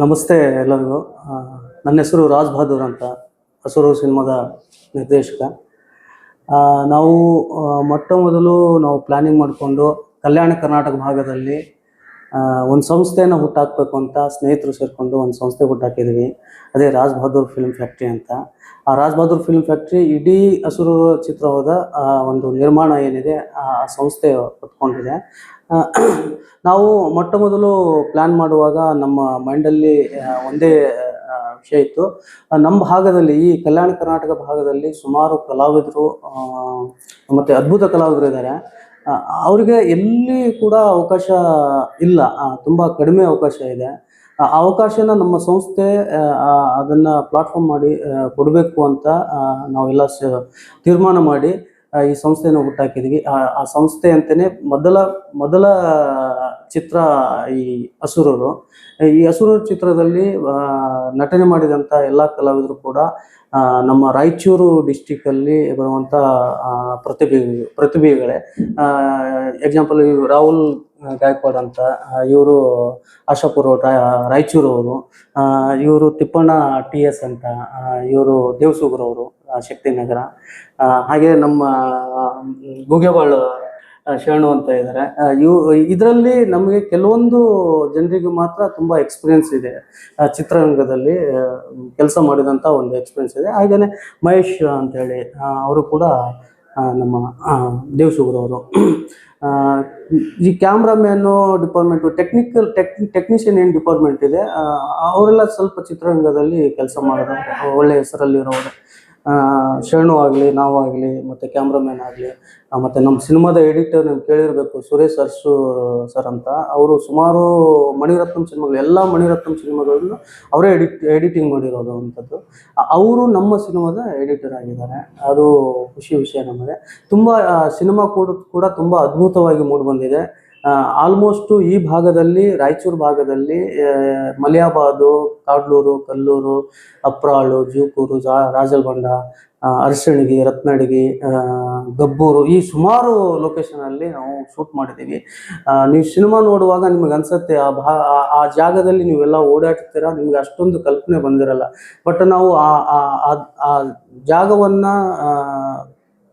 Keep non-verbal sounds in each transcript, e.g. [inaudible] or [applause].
ನಮಸ್ತೆ ಎಲ್ಲರಿಗೂ. ನನ್ನ ಹೆಸರು ರಾಜ್ ಬಹದ್ದೂರ್ ಅಂತ, ಹಸೂರು ಸಿನಿಮಾದ ನಿರ್ದೇಶಕ. ನಾವು ಮೊಟ್ಟ ಮೊದಲು ನಾವು ಪ್ಲ್ಯಾನಿಂಗ್ ಮಾಡಿಕೊಂಡು ಕಲ್ಯಾಣ ಕರ್ನಾಟಕ ಭಾಗದಲ್ಲಿ ಒಂದು ಸಂಸ್ಥೆಯನ್ನು ಹುಟ್ಟಾಕಬೇಕು ಅಂತ ಸ್ನೇಹಿತರು ಸೇರಿಕೊಂಡು ಒಂದು ಸಂಸ್ಥೆ ಹುಟ್ಟಾಕಿದ್ವಿ. ಅದೇ ರಾಜ್ ಬಹದ್ದೂರ್ ಫಿಲ್ಮ್ ಫ್ಯಾಕ್ಟ್ರಿ ಅಂತ. ಆ ರಾಜ್ ಬಹದ್ದೂರ್ ಫಿಲ್ಮ್ ಫ್ಯಾಕ್ಟ್ರಿ ಇಡೀ ಹಸುರು ಚಿತ್ರವಾದ ಒಂದು ನಿರ್ಮಾಣ ಏನಿದೆ, ಆ ಸಂಸ್ಥೆ ಹೊತ್ಕೊಂಡಿದೆ ನಾವು ಮೊಟ್ಟ ಮೊದಲು ಪ್ಲ್ಯಾನ್ ಮಾಡುವಾಗ ನಮ್ಮ ಮೈಂಡಲ್ಲಿ ಒಂದೇ ವಿಷಯ ಇತ್ತು. ನಮ್ಮ ಭಾಗದಲ್ಲಿ, ಈ ಕಲ್ಯಾಣ ಕರ್ನಾಟಕ ಭಾಗದಲ್ಲಿ ಸುಮಾರು ಕಲಾವಿದರು ಮತ್ತು ಅದ್ಭುತ ಕಲಾವಿದರು ಇದ್ದಾರೆ. ಅವರಿಗೆ ಎಲ್ಲಿ ಕೂಡ ಅವಕಾಶ ಇಲ್ಲ. ತುಂಬ ಕಡಿಮೆ ಅವಕಾಶ ಇದೆ. ಆ, ಅವಕಾಶನ ನಮ್ಮ ಸಂಸ್ಥೆ ಅದನ್ನ ಪ್ಲಾಟ್ಫಾರ್ಮ್ ಮಾಡಿ ಕೊಡಬೇಕು ಅಂತ ನಾವೆಲ್ಲ ತೀರ್ಮಾನ ಮಾಡಿ ಈ ಸಂಸ್ಥೆಯನ್ನು ಹುಟ್ಟಾಕಿದ್ವಿ. ಆ ಸಂಸ್ಥೆ ಅಂತಾನೆ ಮೊದಲ ಮೊದಲ ಚಿತ್ರ ಈ ಹಸುರರು ಈ ಹಸುರೂರು ಚಿತ್ರದಲ್ಲಿ ನಟನೆ ಮಾಡಿದಂಥ ಎಲ್ಲ ಕಲಾವಿದರು ಕೂಡ ನಮ್ಮ ರಾಯಚೂರು ಡಿಸ್ಟಿಕಲ್ಲಿ ಬರುವಂಥ ಪ್ರತಿಭೆ, ಪ್ರತಿಭೆಗಳೇ. ಎಕ್ಸಾಂಪಲ್ ರಾಹುಲ್ ಗಾಯಕ್ವಾಡ್ ಅಂತ ಇವರು ಆಶಾಪುರ ರಾಯಚೂರು ಅವರು ಇವರು ತಿಪ್ಪಣ್ಣ ಟಿ ಎಸ್ ಅಂತ ಇವರು ದೇವಸುಗರವರು ಶಕ್ತಿನಗರ ಹಾಗೆ ನಮ್ಮ ಗುಗೆಬಾಳು ಶರಣು ಅಂತ ಇದ್ದಾರೆ. ಇವು, ಇದರಲ್ಲಿ ನಮಗೆ ಕೆಲವೊಂದು ಜನರಿಗೆ ಮಾತ್ರ ತುಂಬ ಎಕ್ಸ್ಪೀರಿಯನ್ಸ್ ಇದೆ. ಚಿತ್ರರಂಗದಲ್ಲಿ ಕೆಲಸ ಮಾಡಿದಂಥ ಒಂದು ಎಕ್ಸ್ಪೀರಿಯನ್ಸ್ ಇದೆ. ಹಾಗೆಯೇ ಮಹೇಶ್ ಅಂತೇಳಿ ಅವರು ಕೂಡ ನಮ್ಮ ದೇವಸುಗುರವರು ಈ cameraman department technical tech technician ಏನು ಡಿಪಾರ್ಟ್ಮೆಂಟ್ ಇದೆ ಅವರೆಲ್ಲ ಸ್ವಲ್ಪ ಚಿತ್ರರಂಗದಲ್ಲಿ ಕೆಲಸ ಮಾಡಿದ್ದಾರೆ ಒಳ್ಳೆಯ ಹೆಸರಲ್ಲಿರೋರು ಶರಣು ಆಗಲಿ ನಾವಾಗಲಿ ಮತ್ತು ಕ್ಯಾಮ್ರಾಮ್ಯಾನ್ ಆಗಲಿ ಮತ್ತು ನಮ್ಮ ಸಿನಿಮಾದ ಎಡಿಟರ್ ನೀವು ಕೇಳಿರಬೇಕು, ಸುರೇಶ್ ಅರ್ಸು ಸರ್ ಅಂತ. ಅವರು ಸುಮಾರು ಮಣಿರತ್ನಂ ಸಿನಿಮಾಗಳು, ಎಲ್ಲ ಮಣಿರತ್ನಂ ಸಿನಿಮಾಗಳನ್ನು ಅವರೇ ಎಡಿಟ್, ಎಡಿಟಿಂಗ್ ಮಾಡಿರೋದು ಅಂಥದ್ದು. ಅವರು ನಮ್ಮ ಸಿನಿಮಾದ ಎಡಿಟರ್ ಆಗಿದ್ದಾರೆ. ಅದು ಖುಷಿ ವಿಷಯ ನಮಗೆ. ತುಂಬ ಸಿನಿಮಾ ಕೂಡ ಕೂಡ ತುಂಬ ಅದ್ಭುತವಾಗಿ ಮೂಡಿಬಂದಿದೆ ಆಲ್ಮೋಸ್ಟು ಈ ಭಾಗದಲ್ಲಿ, ರಾಯಚೂರು ಭಾಗದಲ್ಲಿ ಮಲಿಯಾಬಾದು, ಕಾಡ್ಲೂರು, ಕಲ್ಲೂರು, ಅಪ್ರಾಳು, ಜೂಕೂರು, ಜಾ ರಾಜಲ್ಗೊಂಡ ರತ್ನಡಗಿ ಗಬ್ಬೂರು ಈ ಸುಮಾರು ಲೊಕೇಶನಲ್ಲಿ ನಾವು ಶೂಟ್ ಮಾಡಿದ್ದೀವಿ. ನೀವು ಸಿನಿಮಾ ನೋಡುವಾಗ ನಿಮಗೆ ಅನ್ಸುತ್ತೆ, ಆ ಭಾ, ಆ- ಜಾಗದಲ್ಲಿ ನೀವೆಲ್ಲ ಓಡಾಡ್ತೀರಾ? ನಿಮ್ಗೆ ಅಷ್ಟೊಂದು ಕಲ್ಪನೆ ಬಂದಿರಲ್ಲ. ಬಟ್ ನಾವು ಆ, ಆ- ಜಾಗವನ್ನ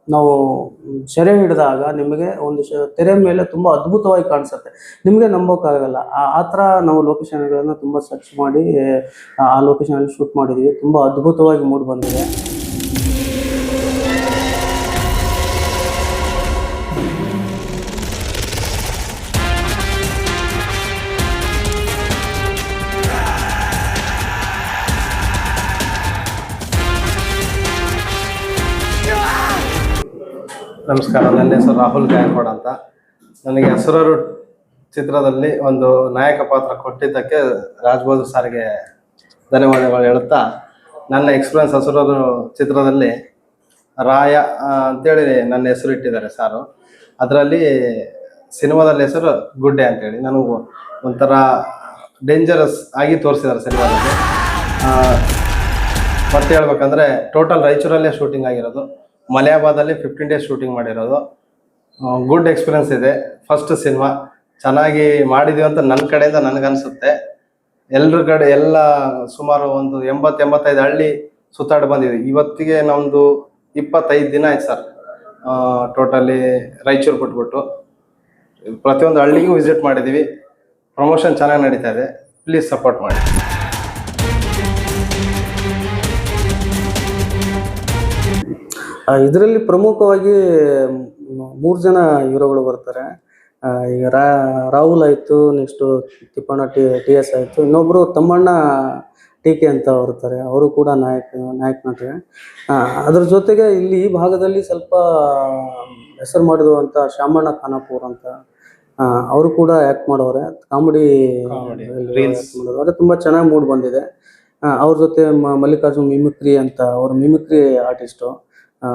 ನಾವು ಸೆರೆ ಹಿಡಿದಾಗ ನಿಮಗೆ ಒಂದು ತೆರೆ ಮೇಲೆ ತುಂಬ ಅದ್ಭುತವಾಗಿ ಕಾಣಿಸುತ್ತೆ. ನಿಮಗೆ ನಂಬೋಕ್ಕಾಗಲ್ಲ. ಆ- ಥರ ನಾವು ಲೊಕೇಶನ್ಗಳನ್ನು ತುಂಬ ಸರ್ಚ್ ಮಾಡಿ, ಆ ಲೊಕೇಶನಲ್ಲಿ ಶೂಟ್ ಮಾಡಿದ್ದೀವಿ ತುಂಬ ಅದ್ಭುತವಾಗಿ ಮೂಡಿ ಬಂದಿದೆ. ನಮಸ್ಕಾರ. ನನ್ನ ಹೆಸರು ರಾಹುಲ್ ಗಾಯಕ್ವಾಡ್ ಅಂತ. ನನಗೆ ಹೆಸರರು ಚಿತ್ರದಲ್ಲಿ ಒಂದು ನಾಯಕ ಪಾತ್ರ ಕೊಟ್ಟಿದ್ದಕ್ಕೆ ರಾಜ್ ಸಾರಿಗೆ ಧನ್ಯವಾದಗಳು ಹೇಳುತ್ತಾ, ನನ್ನ ಎಕ್ಸ್ಪೀರಿಯನ್ಸ್ ಹಸುರರು ಚಿತ್ರದಲ್ಲಿ ರಾಯ ಅಂತೇಳಿ ನನ್ನ ಹೆಸರು ಇಟ್ಟಿದ್ದಾರೆ ಸಾರು. ಅದರಲ್ಲಿ ಸಿನಿಮಾದಲ್ಲಿ ಹೆಸರು ಗುಡ್ಡೆ ಅಂತೇಳಿ. ನನಗೂ ಒಂಥರ ಡೇಂಜರಸ್ ಆಗಿ ತೋರಿಸಿದ್ದಾರೆ ಸಿನಿಮಾದಲ್ಲಿ. ಮತ್ತೆ ಹೇಳ್ಬೇಕಂದ್ರೆ ಟೋಟಲ್ ರಾಯಚೂರಲ್ಲೇ ಶೂಟಿಂಗ್ ಆಗಿರೋದು. ಮಲಯಾಬಾದಲ್ಲಿ ಫಿಫ್ಟೀನ್ ಡೇಸ್ ಶೂಟಿಂಗ್ ಮಾಡಿರೋದು. ಗುಡ್ ಎಕ್ಸ್ಪೀರಿಯನ್ಸ್ ಇದೆ. ಫಸ್ಟ್ ಸಿನಿಮಾ ಚೆನ್ನಾಗಿ ಮಾಡಿದೀವಿ ಅಂತ ನನ್ನ ಕಡೆಯಿಂದ ನನಗನ್ಸುತ್ತೆ. ಎಲ್ಲರ ಕಡೆ ಎಲ್ಲ ಸುಮಾರು ಒಂದು ಎಂಬತ್ತು ಎಂಬತ್ತೈದು ಹಳ್ಳಿ ಸುತ್ತಾಡಿ ಬಂದಿದೆ ಇವತ್ತಿಗೆ ನಮ್ಮದು ಇಪ್ಪತ್ತೈದು ದಿನ ಆಯ್ತು ಸರ್. ಟೋಟಲಿ ರಾಯಚೂರು ಬಿಟ್ಬಿಟ್ಟು. ಪ್ರತಿಯೊಂದು ಹಳ್ಳಿಗೂ ವಿಸಿಟ್ ಮಾಡಿದ್ದೀವಿ ಪ್ರಮೋಷನ್ ಚೆನ್ನಾಗಿ ನಡೀತಾ ಇದೆ. ಪ್ಲೀಸ್ ಸಪೋರ್ಟ್ ಮಾಡಿ. ಇದರಲ್ಲಿ ಪ್ರಮುಖವಾಗಿ ಮೂರು ಜನ ಹೀರೋಗಳು ಬರ್ತಾರೆ. ಈಗ ರಾ ರಾಹುಲ್ ಆಯಿತು next Thippanna T T S ಆಯಿತು ಇನ್ನೊಬ್ಬರು ತಮ್ಮಣ್ಣ ಟಿ ಕೆ ಅಂತ ಬರ್ತಾರೆ. ಅವರು ಕೂಡ ನಾಯಕ ನಾಯಕ ನಟರೆ. ಅದ್ರ ಜೊತೆಗೆ ಇಲ್ಲಿ ಈ ಭಾಗದಲ್ಲಿ ಸ್ವಲ್ಪ ಹೆಸರು ಮಾಡಿರುವಂಥ ಶ್ಯಾಮಣ್ಣ ಖಾನಾಪುರ್ ಅಂತ ಅವರು ಕೂಡ ಆ್ಯಕ್ಟ್ ಮಾಡೋರೆ. Comedy reels reels. ಮಾಡೋದು ತುಂಬ ಚೆನ್ನಾಗಿ ಮೂಡ್ ಬಂದಿದೆ. ಅವ್ರ ಜೊತೆ ಮಲ್ಲಿಕಾರ್ಜುನ್ ಮಿಮಿಕ್ರಿ ಅಂತ ಅವರು ಮಿಮಿಕ್ರಿ ಆರ್ಟಿಸ್ಟು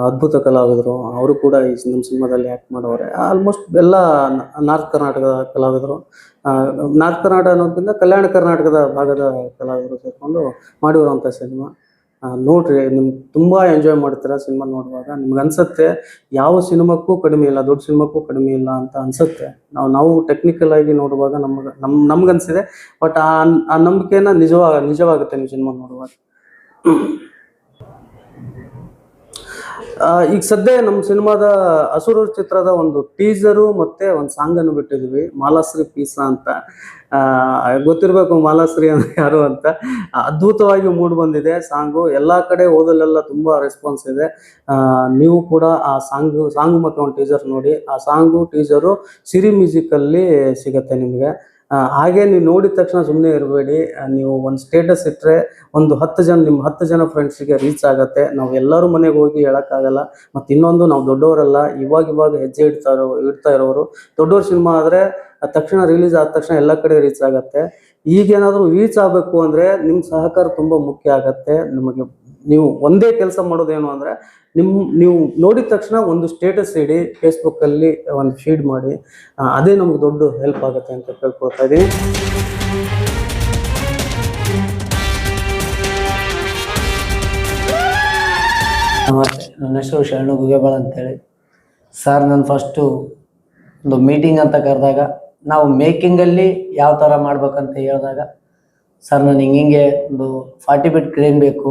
ಅದ್ಭುತ ಕಲಾವಿದರು. ಅವರು ಕೂಡ ಈ ನಮ್ಮ ಸಿನಿಮಾದಲ್ಲಿ ಆ್ಯಕ್ಟ್ ಮಾಡೋರೆ ಆಲ್ಮೋಸ್ಟ್ ಎಲ್ಲ ನಾರ್ತ್ ಕರ್ನಾಟಕದ ಕಲಾವಿದರು. ನಾರ್ತ್ ಕರ್ನಾಟಕ ಅನ್ನೋದ್ರಿಂದ ಕಲ್ಯಾಣ ಕರ್ನಾಟಕದ ಭಾಗದ ಕಲಾವಿದರು ಸೇರಿಕೊಂಡು ಮಾಡಿರುವಂಥ ಸಿನಿಮಾ. ನೋಡ್ರಿ ನಿಮ್ಗೆ ತುಂಬ ಎಂಜಾಯ್ ಮಾಡ್ತೀರಾ ಸಿನಿಮಾ ನೋಡುವಾಗ. ನಿಮ್ಗೆ ಅನ್ಸುತ್ತೆ, ಯಾವ ಸಿನಿಮಾಕ್ಕೂ ಕಡಿಮೆ ಇಲ್ಲ, ದೊಡ್ಡ ಸಿನಿಮಾಕ್ಕೂ ಕಡಿಮೆ ಇಲ್ಲ ಅಂತ ಅನ್ಸುತ್ತೆ. ನಾವು ನಾವು ಟೆಕ್ನಿಕಲ್ ಆಗಿ ನೋಡುವಾಗ ನಮ್ಗೆ ನಮ್ ನಮ್ಗನ್ಸಿದೆ ಬಟ್ ಆ ಆ ನಂಬಿಕೆನ ನಿಜವಾಗ ನಿಜವಾಗುತ್ತೆ ನೀವು ಸಿನಿಮಾ ನೋಡುವಾಗ. ಈಗ ಸದ್ಯ ನಮ್ಮ ಸಿನಿಮಾದ ಹಸುರು ಚಿತ್ರದ ಒಂದು ಟೀಸರು ಮತ್ತೆ ಒಂದು ಸಾಂಗ್ ಅನ್ನು ಬಿಟ್ಟಿದ್ವಿ. ಮಾಲಾಶ್ರೀ ಪೀಸ ಅಂತ. ಗೊತ್ತಿರ್ಬೇಕು ಮಾಲಾಶ್ರೀ ಅಂದ್ರೆ ಯಾರು ಅಂತ. ಅದ್ಭುತವಾಗಿ ಮೂಡ್ ಬಂದಿದೆ ಸಾಂಗು. ಎಲ್ಲಾ ಕಡೆ ಓದಲೆಲ್ಲ ತುಂಬಾ ರೆಸ್ಪಾನ್ಸ್ ಇದೆ. ನೀವು ಕೂಡ ಆ ಸಾಂಗ್ ಸಾಂಗ್ ಮತ್ತೆ ಒಂದು ಟೀಸರ್ ನೋಡಿ. ಆ ಸಾಂಗು ಟೀಸರು ಸಿರಿ ಮ್ಯೂಸಿಕ್ ಅಲ್ಲಿ ಸಿಗತ್ತೆ ನಿಮಗೆ. ಹಾಗೆ ನೀವು ನೋಡಿದ ತಕ್ಷಣ ಸುಮ್ಮನೆ ಇರಬೇಡಿ. ನೀವು ಒಂದು ಸ್ಟೇಟಸ್ ಇಟ್ಟರೆ ಒಂದು ಹತ್ತು ಜನ, ನಿಮ್ಮ ಹತ್ತು ಜನ ಫ್ರೆಂಡ್ಸಿಗೆ ರೀಚ್ ಆಗುತ್ತೆ. ನಾವು ಎಲ್ಲರೂ ಮನೆಗೆ ಹೋಗಿ ಹೇಳೋಕ್ಕಾಗಲ್ಲ. ಮತ್ತು ಇನ್ನೊಂದು ನಾವು ದೊಡ್ಡವರಲ್ಲ, ಇವಾಗ ಇವಾಗ ಹೆಜ್ಜೆ ಇಡ್ತಾ ಇರೋ, ಇಡ್ತಾ ಇರೋರು ದೊಡ್ಡವ್ರ ಸಿನಿಮಾ ಆದರೆ ತಕ್ಷಣ ರಿಲೀಸ್ ಆದ ತಕ್ಷಣ ಎಲ್ಲ ಕಡೆ ರೀಚ್ ಆಗುತ್ತೆ. ಈಗೇನಾದರೂ ರೀಚ್ ಆಗಬೇಕು ಅಂದರೆ ನಿಮ್ಮ ಸಹಕಾರ ತುಂಬ ಮುಖ್ಯ ಆಗತ್ತೆ. ನಿಮಗೆ ನೀವು ಒಂದೇ ಕೆಲಸ ಮಾಡೋದೇನು ಅಂದರೆ ನಿಮ್ಮ ನೀವು ನೋಡಿದ ತಕ್ಷಣ ಒಂದು ಸ್ಟೇಟಸ್ ಇಡಿ ಫೇಸ್ಬುಕ್ಕಲ್ಲಿ ಒಂದು ಫೀಡ್ ಮಾಡಿ ಅದೇ ನಮ್ಗೆ ದೊಡ್ಡ ಹೆಲ್ಪ್ ಆಗುತ್ತೆ ಅಂತ ಕೇಳ್ಕೊಳ್ತಾ ಇದ್ದೀನಿ ನಮಸ್ತೆ, ನನ್ನ ಹೆಸರು ಶರಣು ಗುಗೇಬಾಳ್ ಅಂತೇಳಿ. ಸರ್ ನಾನು ಫಸ್ಟು ಒಂದು ಮೀಟಿಂಗ್ ಅಂತ ಕರೆದಾಗ, ನಾವು ಮೇಕಿಂಗಲ್ಲಿ ಯಾವ ಥರ ಮಾಡ್ಬೇಕಂತ ಹೇಳಿದಾಗ ಸರ್ ನಾನು ಹಿಂಗೆ ಒಂದು ಫಾರ್ಟಿ ಬಿಟ್ ಕ್ರೇನ್ ಬೇಕು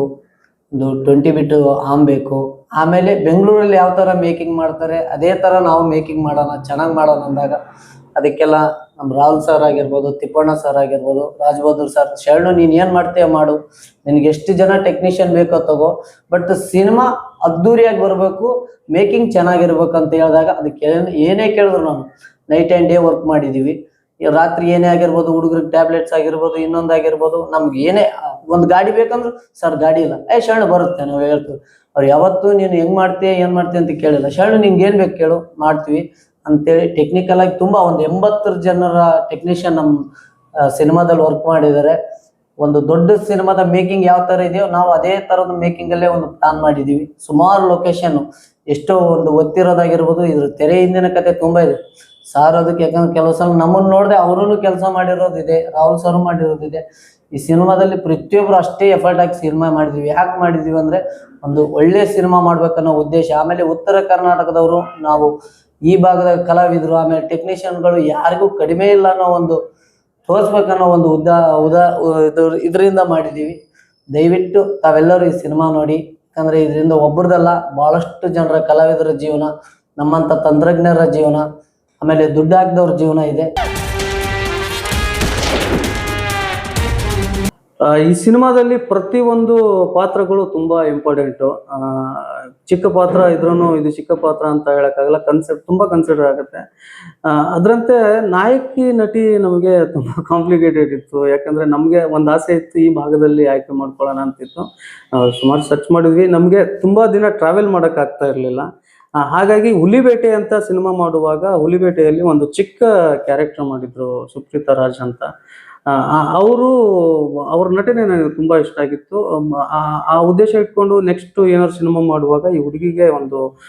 ಒಂದು ಟ್ವೆಂಟಿ ಬಿಟ್ಟು ಆಮ್ ಬೇಕು. ಆಮೇಲೆ ಬೆಂಗಳೂರಲ್ಲಿ ಯಾವ ಥರ ಮೇಕಿಂಗ್ ಮಾಡ್ತಾರೆ, ಅದೇ ಥರ ನಾವು ಮೇಕಿಂಗ್ ಮಾಡೋಣ, ಚೆನ್ನಾಗಿ ಮಾಡೋಣ ಅಂದಾಗ ಅದಕ್ಕೆಲ್ಲ ನಮ್ಮ ರಾಹುಲ್ ಸರ್ ಆಗಿರ್ಬೋದು, ತಿಪ್ಪಣ್ಣ ಸರ್ ಆಗಿರ್ಬೋದು ರಾಜ್ ಬಹದ್ದೂರ್ ಸರ್ ಶರಣು ನೀನು ಏನು ಮಾಡ್ತೀಯ ಮಾಡು. ನಿನಗೆ ಎಷ್ಟು ಜನ ಟೆಕ್ನಿಷಿಯನ್ ಬೇಕೋ ತಗೋ. ಬಟ್ ಸಿನಿಮಾ ಅದ್ದೂರಿಯಾಗಿ ಬರಬೇಕು ಮೇಕಿಂಗ್ ಚೆನ್ನಾಗಿರ್ಬೇಕು ಅಂತ ಹೇಳಿದಾಗ ಅದಕ್ಕೆ ಏನೇ ಕೇಳಿದ್ರು ನಾನು. ನೈಟ್ ಆ್ಯಂಡ್ ಡೇ ವರ್ಕ್ ಮಾಡಿದ್ದೀವಿ ರಾತ್ರಿ ಏನೇ ಆಗಿರ್ಬೋದು, ಹುಡುಗರಿಗೆ ಟ್ಯಾಬ್ಲೆಟ್ಸ್ ಆಗಿರ್ಬೋದು ಇನ್ನೊಂದಾಗಿರ್ಬೋದು ನಮ್ಗೆ ಏನೇ ಒಂದು ಗಾಡಿ ಬೇಕಂದ್ರು ಸರ್ ಗಾಡಿ ಇಲ್ಲ. ಏ, ಶರಣ ಬರುತ್ತೆ, ನಾವು ಹೇಳ್ತೀವಿ. ಅವ್ರು ಯಾವತ್ತು ನೀನು ಹೆಂಗ್ ಮಾಡ್ತೀಯ, ಏನ್ ಮಾಡ್ತೀಯ ಅಂತ ಕೇಳಿಲ್ಲ. ಶರಣ, ನಿಂಗೆ ಏನ್ ಬೇಕು ಕೇಳು, ಮಾಡ್ತೀವಿ. ಅಂತೇಳಿ ಟೆಕ್ನಿಕಲ್ ಆಗಿ ತುಂಬಾ ಒಂದು ಎಂಬತ್ತರ ಜನರ ಟೆಕ್ನಿಷಿಯನ್ ನಮ್ಮ ಸಿನಿಮಾದಲ್ಲಿ ವರ್ಕ್ ಮಾಡಿದ್ದಾರೆ. ಒಂದು ದೊಡ್ಡ ಸಿನಿಮಾದ ಮೇಕಿಂಗ್ ಯಾವ ತರ ಇದೆಯೋ, ನಾವು ಅದೇ ತರದ ಮೇಕಿಂಗ್ ಅಲ್ಲೇ ಒಂದು ಪ್ಲಾನ್ ಮಾಡಿದೀವಿ. ಸುಮಾರು ಲೊಕೇಶನ್ ಎಷ್ಟೋ ಒಂದು ಒತ್ತಿರೋದಾಗಿರ್ಬೋದು, ಇದ್ರ ತೆರೆ ಹಿಂದಿನ ಕತೆ ತುಂಬಾ ಇದೆ. ಸಾರ್ ಅದಕ್ಕೆ ಯಾಕಂದ್ರೆ ಕೆಲವು ಸಲ ನಮ್ಮನ್ನ ನೋಡದೆ ಅವರು ಕೆಲಸ ಮಾಡಿರೋದಿದೆ, ರಾಹುಲ್ ಸರ್ ಮಾಡಿರೋದಿದೆ. ಈ ಸಿನಿಮಾದಲ್ಲಿ ಪ್ರತಿಯೊಬ್ರು ಅಷ್ಟೇ ಎಫರ್ಟ್ ಹಾಕಿ ಸಿನಿಮಾ ಮಾಡಿದೀವಿ. ಯಾಕೆ ಮಾಡಿದೀವಿ ಅಂದ್ರೆ ಒಂದು ಒಳ್ಳೆ ಸಿನಿಮಾ ಮಾಡ್ಬೇಕನ್ನೋ ಉದ್ದೇಶ. ಆಮೇಲೆ ಉತ್ತರ ಕರ್ನಾಟಕದವರು ನಾವು ಈ ಭಾಗದ ಕಲಾವಿದರು, ಆಮೇಲೆ ಟೆಕ್ನಿಷಿಯನ್ಗಳು ಯಾರಿಗೂ ಕಡಿಮೆ ಇಲ್ಲ ಅನ್ನೋ ಒಂದು ತೋರಿಸ್ಬೇಕನ್ನೋ ಒಂದು ಉದ್ದ, ಉದಾ ಇದ್ರ- ಇದರಿಂದ ಮಾಡಿದ್ದೀವಿ ದಯವಿಟ್ಟು ತಾವೆಲ್ಲರೂ ಈ ಸಿನಿಮಾ ನೋಡಿ. ಯಾಕಂದರೆ ಇದರಿಂದ ಒಬ್ಬರದಲ್ಲ ಭಾಳಷ್ಟು ಜನರ ಕಲಾವಿದರ ಜೀವನ, ನಮ್ಮಂಥ ತಂತ್ರಜ್ಞರ ಜೀವನ ಆಮೇಲೆ ದುಡ್ಡು ಹಾಕಿದವ್ರ ಜೀವನ ಇದೆ. ಈ ಸಿನಿಮಾದಲ್ಲಿ ಪ್ರತಿಯೊಂದು ಪಾತ್ರಗಳು ತುಂಬಾ ಇಂಪಾರ್ಟೆಂಟು ಚಿಕ್ಕ ಪಾತ್ರ ಇದ್ರೂ ಇದು ಚಿಕ್ಕ ಪಾತ್ರ ಅಂತ ಹೇಳಕ್ಕಾಗಲ್ಲ ಕನ್ಸೆಪ್ಟ್ ತುಂಬಾ ಕನ್ಸಿಡರ್ ಆಗುತ್ತೆ. ಅದರಂತೆ ನಾಯಕಿ ನಟಿ ನಮಗೆ ತುಂಬ ಕಾಂಪ್ಲಿಕೇಟೆಡ್ ಇತ್ತು. ಯಾಕಂದ್ರೆ ನಮಗೆ ಒಂದು ಆಸೆ ಇತ್ತು, ಈ ಭಾಗದಲ್ಲಿ ಆಯ್ಕೆ ಮಾಡ್ಕೊಳ್ಳೋಣ ಅಂತಿತ್ತು. ಸುಮಾರು ಸರ್ಚ್ ಮಾಡಿದ್ವಿ. ನಮಗೆ ತುಂಬಾ ದಿನ ಟ್ರಾವೆಲ್ ಮಾಡೋಕ್ಕಾಗ್ತಾ ಇರಲಿಲ್ಲ. ಹಾಗಾಗಿ ಹುಲಿಬೇಟೆ ಅಂತ ಸಿನಿಮಾ ಮಾಡುವಾಗ ಹುಲಿಬೇಟೆಯಲ್ಲಿ ಒಂದು ಚಿಕ್ಕ ಕ್ಯಾರೆಕ್ಟರ್ ಮಾಡಿದ್ರು ಸುಪ್ರೀತಾ ರಾಜ್ ಅಂತ. ಅವರು, ಅವ್ರ ನಟನೆ ನನಗೆ ತುಂಬಾ ಇಷ್ಟ ಆಗಿತ್ತು. ಆ- ಉದ್ದೇಶ ಇಟ್ಕೊಂಡು ನೆಕ್ಸ್ಟ್ ಏನಾದ್ರು ಸಿನಿಮಾ ಮಾಡುವಾಗ ಈ ಹುಡುಗಿಗೆ ಒಂದು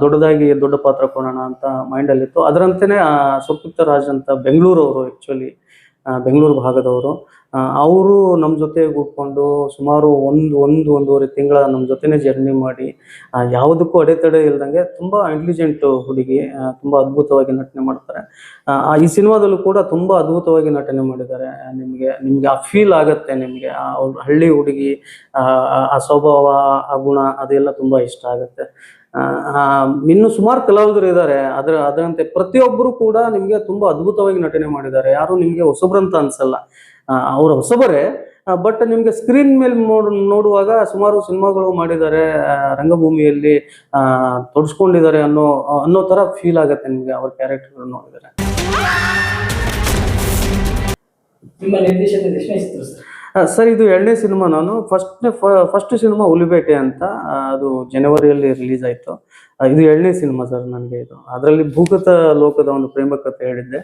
ದೊಡ್ಡದಾಗಿ ದೊಡ್ಡ ಪಾತ್ರ ಕೊಡೋಣ ಅಂತ ಮೈಂಡ್ ಮೈಂಡಲ್ಲಿತ್ತು ಅದರಂತೆಯೇ ಸುಪ್ರೀತಾ ರಾಜ್ ಅಂತ ಬೆಂಗಳೂರು ಅವರು ಆ್ಯಕ್ಚುಲಿ ಬೆಂಗಳೂರು ಭಾಗದವರು. ಅವರು ನಮ್ಮ ಜೊತೆ ಕೂತ್ಕೊಂಡು ಸುಮಾರು ಒಂದು ಒಂದು, ಒಂದೂವರೆ ತಿಂಗಳ ನಮ್ಮ ಜೊತೆನೇ ಜರ್ನಿ ಮಾಡಿ ಯಾವುದಕ್ಕೂ ಅಡೆತಡೆ ಇಲ್ದಂಗೆ ತುಂಬಾ ಇಂಟೆಲಿಜೆಂಟ್ ಹುಡುಗಿ ತುಂಬ ಅದ್ಭುತವಾಗಿ ನಟನೆ ಮಾಡ್ತಾರೆ. ಈ ಸಿನಿಮಾದಲ್ಲೂ ಕೂಡ ತುಂಬಾ ಅದ್ಭುತವಾಗಿ ನಟನೆ ಮಾಡಿದ್ದಾರೆ. ನಿಮಗೆ ನಿಮಗೆ ಆ ಫೀಲ್ ಆಗತ್ತೆ ನಿಮಗೆ. ಹಳ್ಳಿ ಹುಡುಗಿ, ಆ ಸ್ವಭಾವ, ಆ ಗುಣ ಅದೆಲ್ಲ ತುಂಬಾ ಇಷ್ಟ ಆಗುತ್ತೆ. ಇನ್ನು ಸುಮಾರು ಕಲಾವಿದರು ಇದ್ದಾರೆ ಅದರ, ಅದರಂತೆ ಪ್ರತಿಯೊಬ್ಬರು ಕೂಡ ನಿಮಗೆ ತುಂಬಾ ಅದ್ಭುತವಾಗಿ ನಟನೆ ಮಾಡಿದ್ದಾರೆ. ಯಾರು ನಿಮಗೆ ಹೊಸಬ್ರಂತ ಅನ್ಸಲ್ಲ. ಅವರು ಹೊಸಬರೇ. ಬಟ್ ನಿಮಗೆ ಸ್ಕ್ರೀನ್ ಮೇಲೆ ನೋಡ್ ನೋಡುವಾಗ ಸುಮಾರು ಸಿನಿಮಾಗಳು ಮಾಡಿದ್ದಾರೆ ರಂಗಭೂಮಿಯಲ್ಲಿ ತೊಡಸ್ಕೊಂಡಿದ್ದಾರೆ ಅನ್ನೋ ಅನ್ನೋ ತರ ಫೀಲ್ ಆಗುತ್ತೆ ನಿಮಗೆ ಅವ್ರ ಕ್ಯಾರೆಕ್ಟರ್ ನೋಡಿದರೆ. ಸರ್? ಇದು ಎರಡನೇ ಸಿನಿಮಾ ನಾನು. ಫಸ್ಟ್ ಫಸ್ಟ್ ಸಿನಿಮಾ ಹುಲಿಬೇಟೆ ಅಂತ ಅದು ಜನವರಿಯಲ್ಲಿ ರಿಲೀಸ್ ಆಯಿತು. ಇದು ಎರಡನೇ ಸಿನಿಮಾ ಸರ್ ನನಗೆ ಇದು. ಅದರಲ್ಲಿ ಭೂಗತ ಲೋಕದ ಒಂದು ಪ್ರೇಮ ಕಥೆ ಹೇಳಿದ್ದೆ.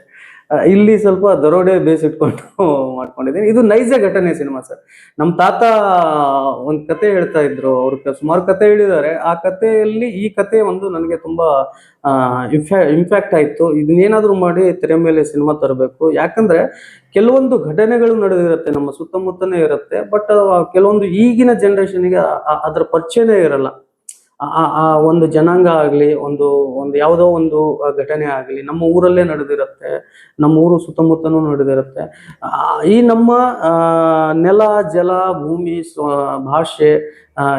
ಇಲ್ಲಿ ಸ್ವಲ್ಪ ದರೋಡೆ ಬೇಸ್ ಇಟ್ಕೊಂಡು [laughs] ಮಾಡ್ಕೊಂಡಿದ್ದೀನಿ. ಇದು ನೈಜ ಘಟನೆ ಸಿನಿಮಾ ಸರ್. ನಮ್ಮ ತಾತ ಒಂದು ಕತೆ ಹೇಳ್ತಾ ಇದ್ರು. ಅವ್ರು ಸುಮಾರು ಕತೆ ಹೇಳಿದ್ದಾರೆ. ಆ ಕಥೆಯಲ್ಲಿ ಈ ಕತೆ ಒಂದು ನನಗೆ ತುಂಬಾ ಇಂಪ್ಯಾಕ್ಟ್ ಆಯಿತು. ಇದನ್ನೇನಾದರೂ ಮಾಡಿ ತೆರೆ ಮೇಲೆ ಸಿನಿಮಾ ತರಬೇಕು. ಯಾಕಂದ್ರೆ ಕೆಲವೊಂದು ಘಟನೆಗಳು ನಡೆದಿರುತ್ತೆ. ನಮ್ಮ ಸುತ್ತಮುತ್ತನೇ ಇರುತ್ತೆ. ಬಟ್ ಕೆಲವೊಂದು ಈಗಿನ ಜನ್ರೇಷನ್ಗೆ ಅದರ ಪರಿಚಯನೇ ಇರಲ್ಲ. ಆ- ಆ- ಒಂದು ಜನಾಂಗ ಆಗ್ಲಿ, ಒಂದು ಒಂದು ಯಾವುದೋ ಒಂದು ಘಟನೆ ಆಗ್ಲಿ, ನಮ್ಮ ಊರಲ್ಲೇ ನಡೆದಿರುತ್ತೆ, ನಮ್ಮ ಊರು ಸುತ್ತಮುತ್ತನೂ ನಡೆದಿರುತ್ತೆ. ಈ ನಮ್ಮ ನೆಲ, ಜಲ, ಭೂಮಿ ಭಾಷೆ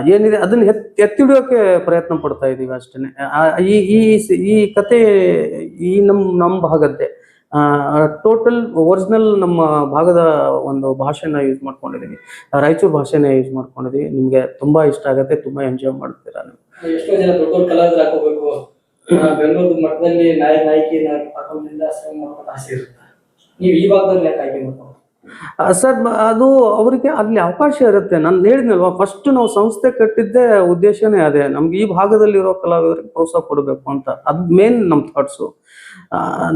ಏನಿದೆ, ಅದನ್ನ ಎತ್ ಎತ್ತಿಡಿಯೋಕೆ ಪ್ರಯತ್ನ ಪಡ್ತಾ ಇದೀವಿ ಅಷ್ಟೇ ಈ ಈ ಈ ಕತೆ ಈ ನಮ್ಮ ನಮ್ಮ ಭಾಗದ್ದೇ ಟೋಟಲ್ ಒರಿಜಿನಲ್ ನಮ್ಮ ಭಾಗದ ಒಂದು ಭಾಷೆನ ಯೂಸ್ ಮಾಡ್ಕೊಂಡಿದ್ದೀವಿ ರಾಯಚೂರು ಭಾಷೆನ ಯೂಸ್ ಮಾಡ್ಕೊಂಡಿದ್ದೀವಿ ನಿಮ್ಗೆ ತುಂಬಾ ಇಷ್ಟ ಆಗುತ್ತೆ, ತುಂಬಾ ಎಂಜಾಯ್ ಮಾಡ್ತೀರಾ ನೀವು. ಎಷ್ಟೋ ಜನ ದೊಡ್ಡ ಕಲಾವಿದ್ರು ಹಾಕೋಬೇಕು ಬೆಂಗಳೂರು ಮಟ್ಟದಲ್ಲಿ ನಾಯಕ ನಾಯಕಿ ಹಾಕೋದ್ರಿಂದ ಆಸೆ ಇರುತ್ತೆ? ನೀವು ಈ ಭಾಗದಲ್ಲಿ ಯಾಕೆ ಆಯ್ಕೆ ಮಾಡ್ಕೊಂಡು ಸರ್ ಅದು ಅವರಿಗೆ ಅಲ್ಲಿ ಅವಕಾಶ ಇರುತ್ತೆ. ನಾನು ಹೇಳಿದ್ನಲ್ವಾ ಫಸ್ಟ್ ನಾವು ಸಂಸ್ಥೆ ಕಟ್ಟಿದ್ದೇ ಉದ್ದೇಶನೇ ಅದೇ. ನಮ್ಗೆ ಈ ಭಾಗದಲ್ಲಿರೋ ಕಲಾವಿದರಿಗೆ ಪ್ರೋತ್ಸಾಹ ಕೊಡಬೇಕು ಅಂತ. ಅದ್ ಮೇನ್ ನಮ್ಮ ಥಾಟ್ಸು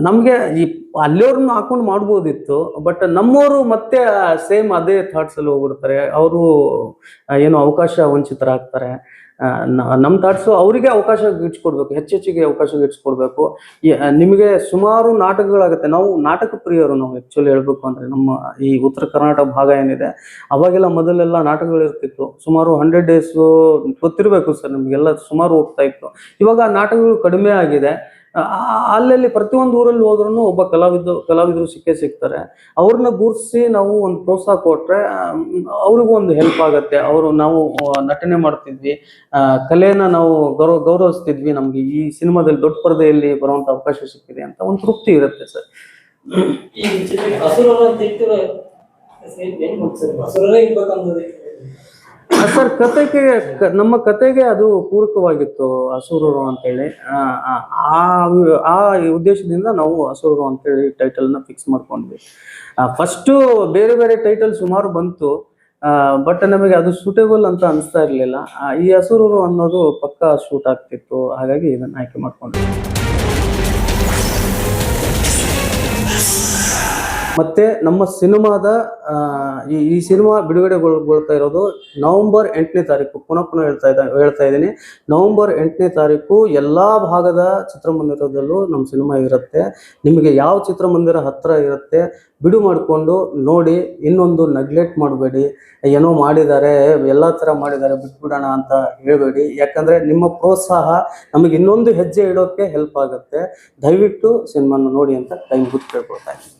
ನಮಗೆ ಈ ಅಲ್ಲಿಯವ್ರನ್ನ ಹಾಕೊಂಡು ಮಾಡ್ಬೋದಿತ್ತು ಬಟ್ ನಮ್ಮವರು ಮತ್ತೆ ಸೇಮ್ ಅದೇ ಥಾಟ್ಸ್ ಅಲ್ಲಿ ಹೋಗ್ಬಿಡ್ತಾರೆ. ಅವರು ಏನು ಅವಕಾಶ ವಂಚಿತರಾಗ್ತಾರೆ. ನಮ್ಮ ಥಾಟ್ಸು ಅವರಿಗೆ ಅವಕಾಶ ಇಟ್ಸ್ಕೊಡ್ಬೇಕು ಹೆಚ್ಚೆಚ್ಚಿಗೆ ಅವಕಾಶ ಇಟ್ಸ್ಕೊಡ್ಬೇಕು ನಿಮಗೆ ಸುಮಾರು ನಾಟಕಗಳಾಗುತ್ತೆ. ನಾವು ನಾಟಕ ಪ್ರಿಯರು ನಾವು ಆ್ಯಕ್ಚುಲಿ ಹೇಳ್ಬೇಕು ಅಂದರೆ ನಮ್ಮ ಈ ಉತ್ತರ ಕರ್ನಾಟಕ ಭಾಗ ಏನಿದೆ, ಅವಾಗೆಲ್ಲ ಮೊದಲೆಲ್ಲ ನಾಟಕಗಳು ಇರ್ತಿತ್ತು. ಸುಮಾರು ಹಂಡ್ರೆಡ್ ಡೇಸು ಗೊತ್ತಿರಬೇಕು ಸರ್ ನಿಮಗೆಲ್ಲ ಸುಮಾರು ಹೋಗ್ತಾ ಇತ್ತು. ಇವಾಗ ನಾಟಕಗಳು ಕಡಿಮೆ ಆಗಿದೆ. ಅಲ್ಲಲ್ಲಿ ಪ್ರತಿಯೊಂದು ಊರಲ್ಲಿ ಹೋದ್ರೂ ಒಬ್ಬ ಕಲಾವಿದ ಕಲಾವಿದರು ಸಿಕ್ಕೇ ಸಿಗ್ತಾರೆ. ಅವ್ರನ್ನ ಗುರ್ಸಿ ನಾವು ಒಂದು ಪ್ರೋತ್ಸಾಹ ಆಮ್, ಅವ್ರಿಗೂ ಒಂದು ಹೆಲ್ಪ್ ಆಗುತ್ತೆ. ಅವರು ನಾವು ನಟನೆ ಮಾಡ್ತಿದ್ವಿ. ಕಲೆನ ನಾವು ಗೌರವ ಗೌರವಿಸ್ತಿದ್ವಿ. ನಮ್ಗೆ ಈ ಸಿನಿಮಾದಲ್ಲಿ ದೊಡ್ಡ ಪರದೆಯಲ್ಲಿ ಬರುವಂತ ಅವಕಾಶ ಸಿಕ್ಕಿದೆ ಅಂತ ಒಂದು ತೃಪ್ತಿ ಇರುತ್ತೆ ಸರ್. ಈ ಚಿತ್ರಕ್ಕೆ ಹಸುರರು ಅಂತ ಇಟ್ಟಿರೋ ಹೆಂಗ್ ಸರ್ ಕತೆಗೆ ನಮ್ಮ ಕತೆಗೆ ಅದು ಪೂರಕವಾಗಿತ್ತು ಅಸುರರು ಅಂತೇಳಿ. ಆ, ಆ- ಉದ್ದೇಶದಿಂದ ನಾವು ಅಸುರರು ಅಂತೇಳಿ ಟೈಟಲ್ನ ಫಿಕ್ಸ್ ಮಾಡ್ಕೊಂಡ್ವಿ. ಫಸ್ಟು ಬೇರೆ ಬೇರೆ ಟೈಟಲ್ ಸುಮಾರು ಬಂತು. ಬಟ್ ನಮಗೆ ಅದು ಸೂಟೇಬಲ್ ಅಂತ ಅನಿಸ್ತಾ ಇರಲಿಲ್ಲ. ಈ ಹಸುರರು ಅನ್ನೋದು ಪಕ್ಕಾ ಶೂಟ್ ಆಗ್ತಿತ್ತು. ಹಾಗಾಗಿ ಇದನ್ನು ಆಯ್ಕೆ ಮಾಡ್ಕೊಂಡ್ವಿ. ಮತ್ತೆ ನಮ್ಮ ಸಿನಿಮಾದ ಈ ಸಿನಿಮಾ ಬಿಡುಗಡೆಗೊಳ್ಗೊಳ್ತಾ ಇರೋದು ನವೆಂಬರ್ ಎಂಟನೇ ತಾರೀಕು. ಪುನಃ ಪುನಃ ಹೇಳ್ತಾ ಇದ್ದ, ಹೇಳ್ತಾ ಇದ್ದೀನಿ. ನವೆಂಬರ್ ಎಂಟನೇ ತಾರೀಕು ಎಲ್ಲ ಭಾಗದ ಚಿತ್ರಮಂದಿರದಲ್ಲೂ ನಮ್ಮ ಸಿನಿಮಾ ಇರುತ್ತೆ. ನಿಮಗೆ ಯಾವ ಚಿತ್ರಮಂದಿರ ಹತ್ರ ಇರುತ್ತೆ, ಬಿಡು ಮಾಡಿಕೊಂಡು ನೋಡಿ, ಇನ್ನೊಂದು ನೆಗ್ಲೆಕ್ಟ್ ಮಾಡಬೇಡಿ. ಏನೋ ಮಾಡಿದ್ದಾರೆ, ಎಲ್ಲ ಥರ ಮಾಡಿದ್ದಾರೆ, ಬಿಟ್ಬಿಡೋಣ ಅಂತ ಹೇಳಬೇಡಿ. ಯಾಕಂದರೆ ನಿಮ್ಮ ಪ್ರೋತ್ಸಾಹ ನಮಗೆ ಇನ್ನೊಂದು ಹೆಜ್ಜೆ ಇಡೋಕ್ಕೆ ಹೆಲ್ಪ್ ಆಗುತ್ತೆ. ದಯವಿಟ್ಟು ಸಿನಿಮಾನ ನೋಡಿ ಅಂತ ಟೈಮ್ ಗುರ್ತು ಕೇಳ್ಕೊಳ್ತಾ ಇದ್ದೀನಿ.